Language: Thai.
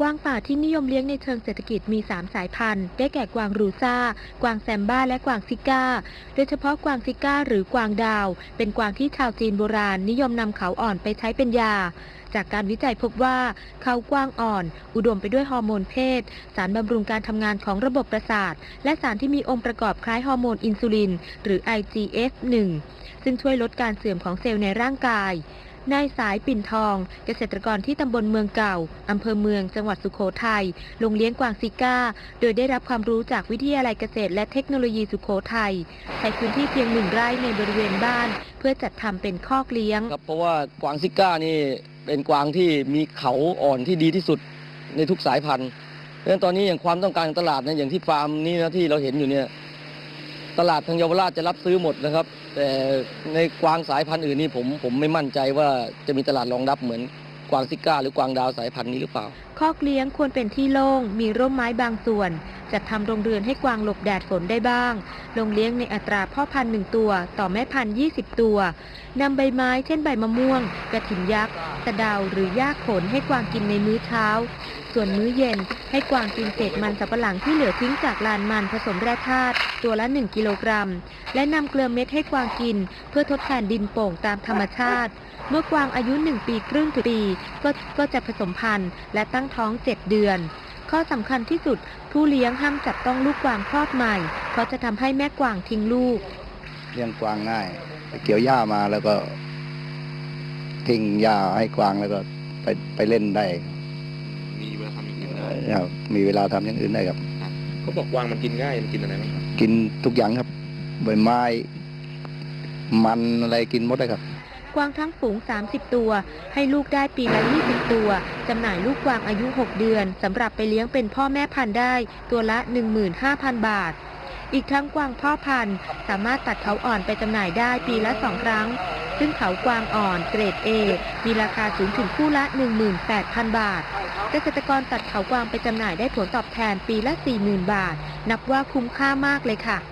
กวางป่าที่นิยมเลี้ยงในเชิงเศรษฐกิจมี 3 สายพันธุ์ ได้แก่กวางรูซ่า กวางแซมบ้า และกวางซิก้า โดยเฉพาะกวางซิก้าหรือกวางดาว เป็นกวางที่ชาวจีนโบราณ นิยมนำเขาอ่อนไปใช้เป็นยา จากการวิจัยพบว่า เขากวางอ่อน อุดมไปด้วยฮอร์โมนเพศ สารบำรุงการทำงานของระบบประสาท และสารที่มีองค์ประกอบคล้ายฮอร์โมนอินซูลิน หรือ IGF-1 ซึ่งช่วยลดการเสื่อมของเซลล์ในร่างกาย นายสายปิ่นทอง เกษตรกรที่ตำบลเมืองเก่าอำเภอเมืองจังหวัดสุโขทัยลงเลี้ยงกวางซิก้า โดยได้รับความรู้จากวิทยาลัยเกษตรและเทคโนโลยีสุโขทัยใช้พื้นที่เพียงหนึ่งไร่ในบริเวณบ้าน เพื่อจัดทำเป็นคอกเลี้ยงครับเพราะว่ากวางซิก้านี่เป็นกวางที่มีเขาอ่อนที่ดีที่สุดในทุกสายพันธุ์เพราะฉะนั้นตอนนี้อย่างความต้องการของตลาดเนี่ยอย่างที่ฟาร์มนี้นะที่เราเห็นอยู่เนี่ย ตลาดทางเยาวราชจะรับซื้อหมดนะครับ แต่ในกวางสายพันธุ์อื่นนี่ผมผมไม่มั่นใจว่าจะมีตลาดรองรับเหมือนกวางซิก้า หรือกวางดาวสายพันธุ์นี้หรือเปล่า คอกเลี้ยงควรเป็นที่โล่ง มีร่มไม้บางส่วน จัดทำโรงเรือนให้กวางหลบแดดฝนได้บ้าง ลงเลี้ยงในอัตราพ่อพันธุ์หนึ่งตัว ต่อแม่พันธุ์20 ตัวนำใบไม้เช่นใบมะม่วง กระถินยักษ์สะดาวหรือหญ้าขนให้กวางกินในมื้อเช้า ส่วนมื้อเย็นให้กวางกินเศษมันสับปะหลังที่เหลือทิ้งจากลานมันผสมแร่ธาตุตัวละ 1 กิโลกรัม และนำเกลือเม็ดให้กวางกิน เพื่อทดแทนดินโป่งตามธรรมชาติ เมื่อกวางอายุ 1 ปีครึ่งถึงปีก็ก็จะผสมพันธุ์และตั้งท้อง 7 เดือน ข้อสำคัญที่สุด ผู้เลี้ยงห้ามจับต้องลูกกวางคลอดใหม่ เพราะจะทำให้แม่กวางทิ้งลูก เลี้ยงกวางง่ายไปเกี่ยวหญ้ามาแล้วก็ทิ้งหญ้าให้กวางแล้วก็ไปไปเล่นได้มีเวลาทำอย่างอื่นได้ครับมีเวลาทำอย่างอื่นได้ครับเขาบอกกวางมันกินง่ายมันกินอะไรบ้างครับกินทุกอย่างครับใบไม้ มันอะไรกินหมดเลยครับ กวางทั้งฝูง 30 ตัว ให้ลูกได้ปีละ 20 ตัว จำหน่ายลูกกวางอายุ 6 เดือน สำหรับไปเลี้ยงเป็นพ่อแม่พันธุ์ได้ ตัวละ 15,000 บาท อีกทั้งกวางพ่อพันธุ์ สามารถตัดเขาอ่อนไปจำหน่ายได้ปีละ 2 ครั้ง ซึ่งเขากวางอ่อนเกรด A มีราคาสูงถึงคู่ละ 18,000 บาท เกษตรกรตัดเขากวางไปจำหน่ายได้ผลตอบแทนปีละ 40,000 บาท นับว่าคุ้มค่ามากเลยค่ะ